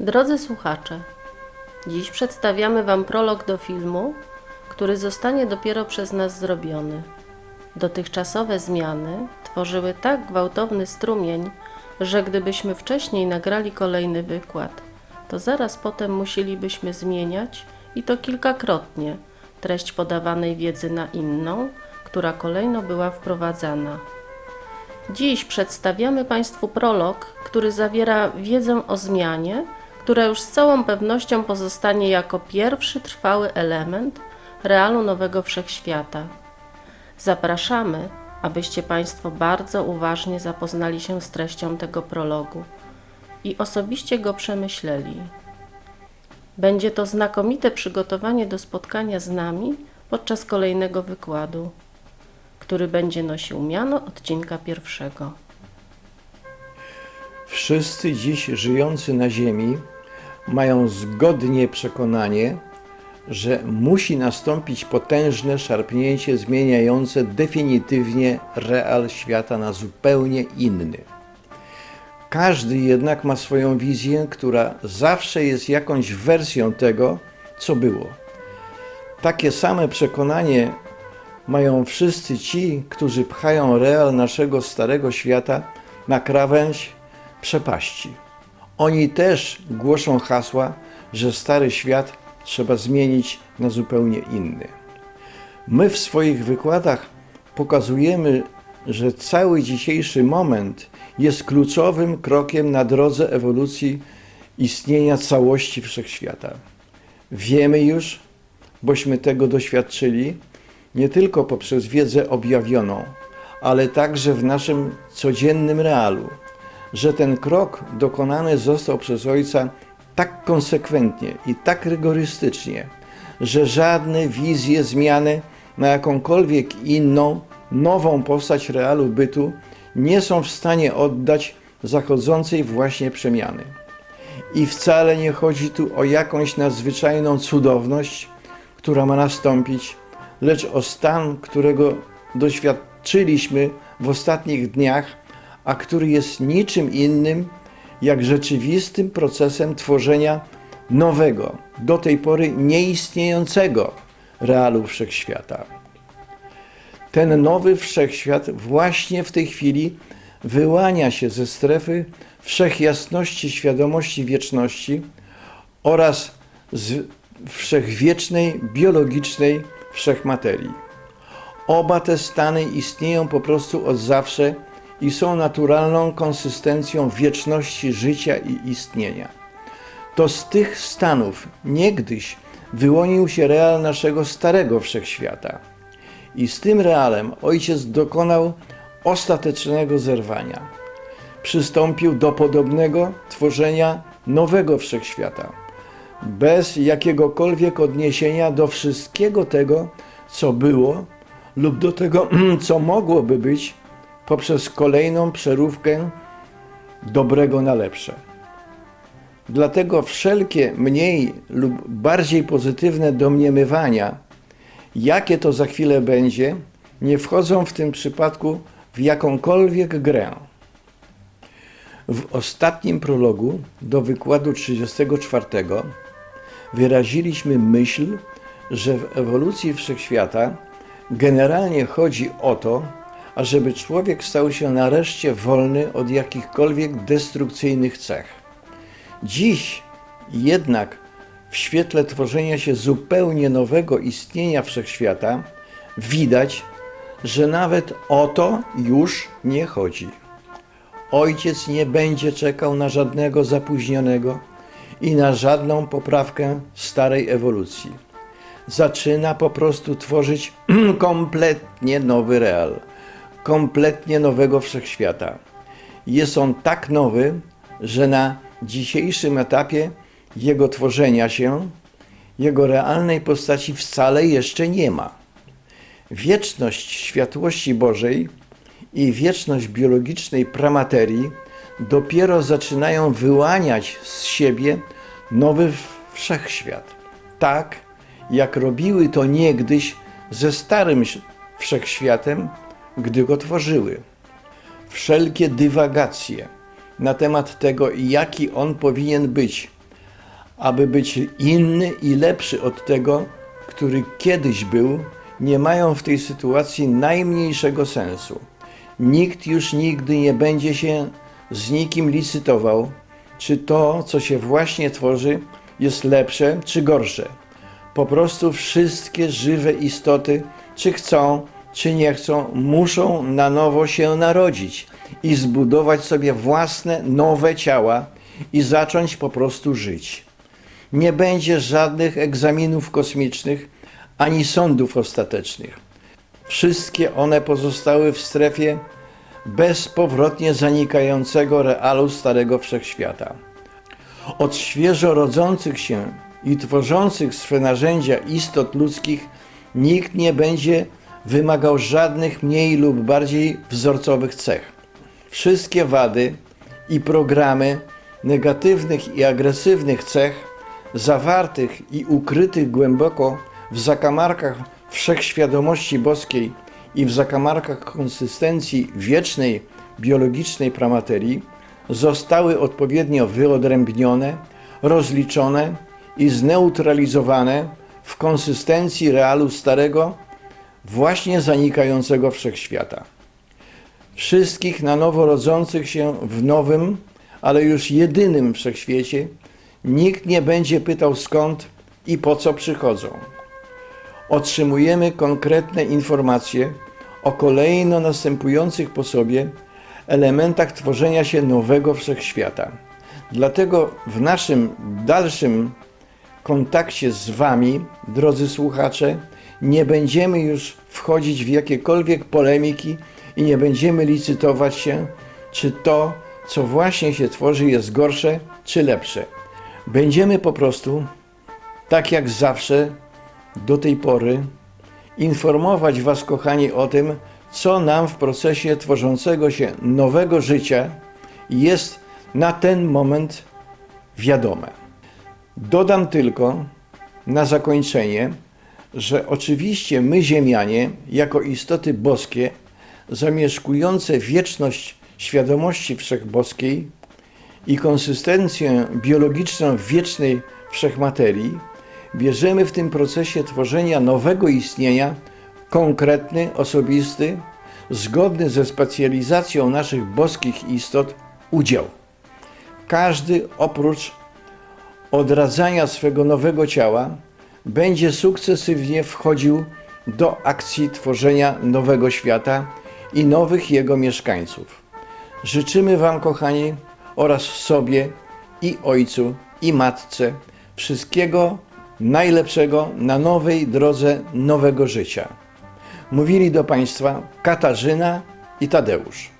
Drodzy słuchacze, dziś przedstawiamy Wam prolog do filmu, który zostanie dopiero przez nas zrobiony. Dotychczasowe zmiany tworzyły tak gwałtowny strumień, że gdybyśmy wcześniej nagrali kolejny wykład, to zaraz potem musielibyśmy zmieniać i to kilkakrotnie treść podawanej wiedzy na inną, która kolejno była wprowadzana. Dziś przedstawiamy Państwu prolog, który zawiera wiedzę o zmianie, która już z całą pewnością pozostanie jako pierwszy trwały element realu nowego wszechświata. Zapraszamy, abyście Państwo bardzo uważnie zapoznali się z treścią tego prologu i osobiście go przemyśleli. Będzie to znakomite przygotowanie do spotkania z nami podczas kolejnego wykładu, który będzie nosił miano odcinka pierwszego. Wszyscy dziś żyjący na Ziemi mają zgodnie przekonanie, że musi nastąpić potężne szarpnięcie zmieniające definitywnie real świata na zupełnie inny. Każdy jednak ma swoją wizję, która zawsze jest jakąś wersją tego, co było. Takie same przekonanie mają wszyscy ci, którzy pchają real naszego starego świata na krawędź przepaści. Oni też głoszą hasła, że stary świat trzeba zmienić na zupełnie inny. My w swoich wykładach pokazujemy, że cały dzisiejszy moment jest kluczowym krokiem na drodze ewolucji istnienia całości wszechświata. Wiemy już, bośmy tego doświadczyli, nie tylko poprzez wiedzę objawioną, ale także w naszym codziennym realu, że ten krok dokonany został przez Ojca tak konsekwentnie i tak rygorystycznie, że żadne wizje zmiany na jakąkolwiek inną, nową postać realu bytu nie są w stanie oddać zachodzącej właśnie przemiany. I wcale nie chodzi tu o jakąś nadzwyczajną cudowność, która ma nastąpić, lecz o stan, którego doświadczyliśmy w ostatnich dniach, a który jest niczym innym jak rzeczywistym procesem tworzenia nowego, do tej pory nieistniejącego realu wszechświata. Ten nowy wszechświat właśnie w tej chwili wyłania się ze strefy wszechjasności świadomości wieczności oraz z wszechwiecznej, biologicznej wszechmaterii. Oba te stany istnieją po prostu od zawsze i są naturalną konsystencją wieczności życia i istnienia. To z tych stanów niegdyś wyłonił się real naszego starego wszechświata. I z tym realem ojciec dokonał ostatecznego zerwania. Przystąpił do podobnego tworzenia nowego wszechświata, bez jakiegokolwiek odniesienia do wszystkiego tego, co było, lub do tego, co mogłoby być poprzez kolejną przeróbkę dobrego na lepsze. Dlatego wszelkie mniej lub bardziej pozytywne domniemywania, jakie to za chwilę będzie, nie wchodzą w tym przypadku w jakąkolwiek grę. W ostatnim prologu do wykładu 34 wyraziliśmy myśl, że w ewolucji wszechświata generalnie chodzi o to, ażeby człowiek stał się nareszcie wolny od jakichkolwiek destrukcyjnych cech. Dziś jednak w świetle tworzenia się zupełnie nowego istnienia wszechświata widać, że nawet o to już nie chodzi. Ojciec nie będzie czekał na żadnego zapóźnionego i na żadną poprawkę starej ewolucji. Zaczyna po prostu tworzyć kompletnie nowy real, kompletnie nowego wszechświata. Jest on tak nowy, że na dzisiejszym etapie jego tworzenia się, jego realnej postaci wcale jeszcze nie ma. Wieczność światłości Bożej i wieczność biologicznej pramaterii dopiero zaczynają wyłaniać z siebie nowy wszechświat. Tak, jak robiły to niegdyś ze starym wszechświatem, gdy go tworzyły. Wszelkie dywagacje na temat tego, jaki on powinien być, aby być inny i lepszy od tego, który kiedyś był, nie mają w tej sytuacji najmniejszego sensu. Nikt już nigdy nie będzie się z nikim licytował, czy to, co się właśnie tworzy, jest lepsze czy gorsze. Po prostu wszystkie żywe istoty, czy chcą, czy nie chcą, muszą na nowo się narodzić i zbudować sobie własne nowe ciała i zacząć po prostu żyć. Nie będzie żadnych egzaminów kosmicznych ani sądów ostatecznych. Wszystkie one pozostały w strefie bezpowrotnie zanikającego realu Starego Wszechświata. Od świeżo rodzących się i tworzących swe narzędzia istot ludzkich nikt nie będzie wymagał żadnych mniej lub bardziej wzorcowych cech. Wszystkie wady i programy negatywnych i agresywnych cech, zawartych i ukrytych głęboko w zakamarkach wszechświadomości boskiej i w zakamarkach konsystencji wiecznej biologicznej pramaterii, zostały odpowiednio wyodrębnione, rozliczone i zneutralizowane w konsystencji realu starego, właśnie zanikającego wszechświata. Wszystkich na nowo rodzących się w nowym, ale już jedynym wszechświecie, nikt nie będzie pytał skąd i po co przychodzą. Otrzymujemy konkretne informacje o kolejno następujących po sobie elementach tworzenia się nowego wszechświata. Dlatego w naszym dalszym kontakcie z Wami, drodzy słuchacze, nie będziemy już wchodzić w jakiekolwiek polemiki i nie będziemy licytować się, czy to, co właśnie się tworzy, jest gorsze czy lepsze. Będziemy po prostu, tak jak zawsze do tej pory, informować Was, kochani, o tym, co nam w procesie tworzącego się nowego życia jest na ten moment wiadome. Dodam tylko na zakończenie, że oczywiście my, Ziemianie, jako istoty boskie, zamieszkujące wieczność świadomości wszechboskiej i konsystencję biologiczną wiecznej wszechmaterii, bierzemy w tym procesie tworzenia nowego istnienia konkretny, osobisty, zgodny ze specjalizacją naszych boskich istot udział. Każdy oprócz odradzania swego nowego ciała będzie sukcesywnie wchodził do akcji tworzenia nowego świata i nowych jego mieszkańców. Życzymy Wam, kochani, oraz sobie i Ojcu, i Matce wszystkiego najlepszego na nowej drodze nowego życia. Mówili do Państwa Katarzyna i Tadeusz.